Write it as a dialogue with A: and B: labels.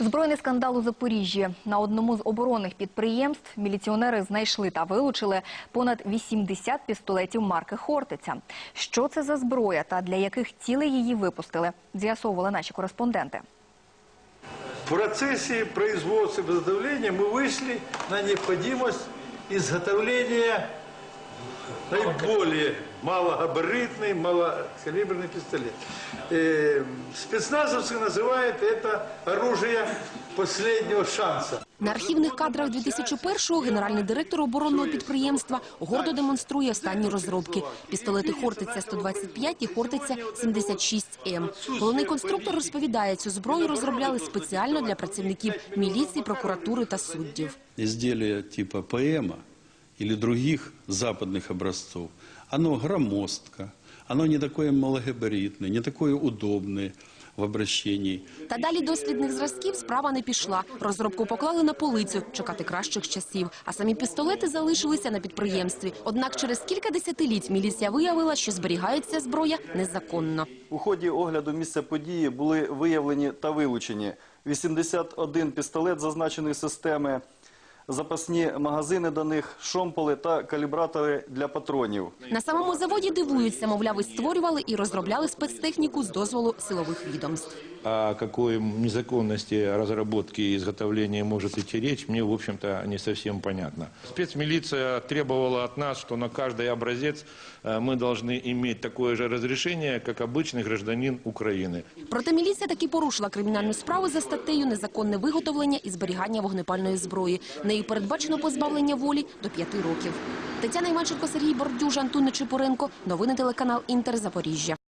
A: Збройний скандал у Запоріжжі. На одному з оборонних підприємств міліціонери знайшли та вилучили понад 80 пістолетів марки «Хортиця». Що це за зброя та для яких цілей її випустили, з'ясовували наші кореспонденти.
B: В процессе производства и изготовления мы вышли на необходимость изготовления наиболее малогабаритный, малокалиберный пистолет. Э, спецназовцы называют это оружие последнего шанса.
C: На архівних кадрах 2001-го генеральний директор оборонного підприємства гордо демонструє останні розробки. Пістолети «Хортиця 125» і «Хортиця 76М». Головний конструктор розповідає, цю зброю розробляли спеціально для працівників міліції, прокуратури та суддів.
D: изделие типа ПМа или других западных образцов, оно громоздко, оно не такое малогабаритное, не такое удобное в обращении.
C: Та далі дослідних зразків справа не пішла. Розробку поклали на полицю, чекати кращих часів. А самі пістолети залишилися на підприємстві. Однак через кілька десятиліть міліція виявила, що зберігається зброя незаконно.
E: У ході огляду місця події були виявлені та вилучені 81 пістолет зазначеної системи, запасні магазини до них, шомполи та калібратори для патронів.
C: На самому заводі дивуються, мовляв, і створювали і розробляли спецтехніку з дозволу силових відомств.
F: О какой незаконности разработки и изготовления может идти речь, мне, в общем-то, не совсем понятно. Спецмилиция требовала от нас, что на каждый образец э, мы должны иметь такое же разрешение, как обычный гражданин Украины.
C: Проте міліція таки порушила кримінальну справу за статтею «Незаконне виготовлення і зберігання вогнепальної зброї». Нею передбачено позбавлення волі до п'яти років. Тетяна Іванченко, Сергій Бордюж, Антон Чепуренко. Новини телеканал «Інтер» Запоріжжя.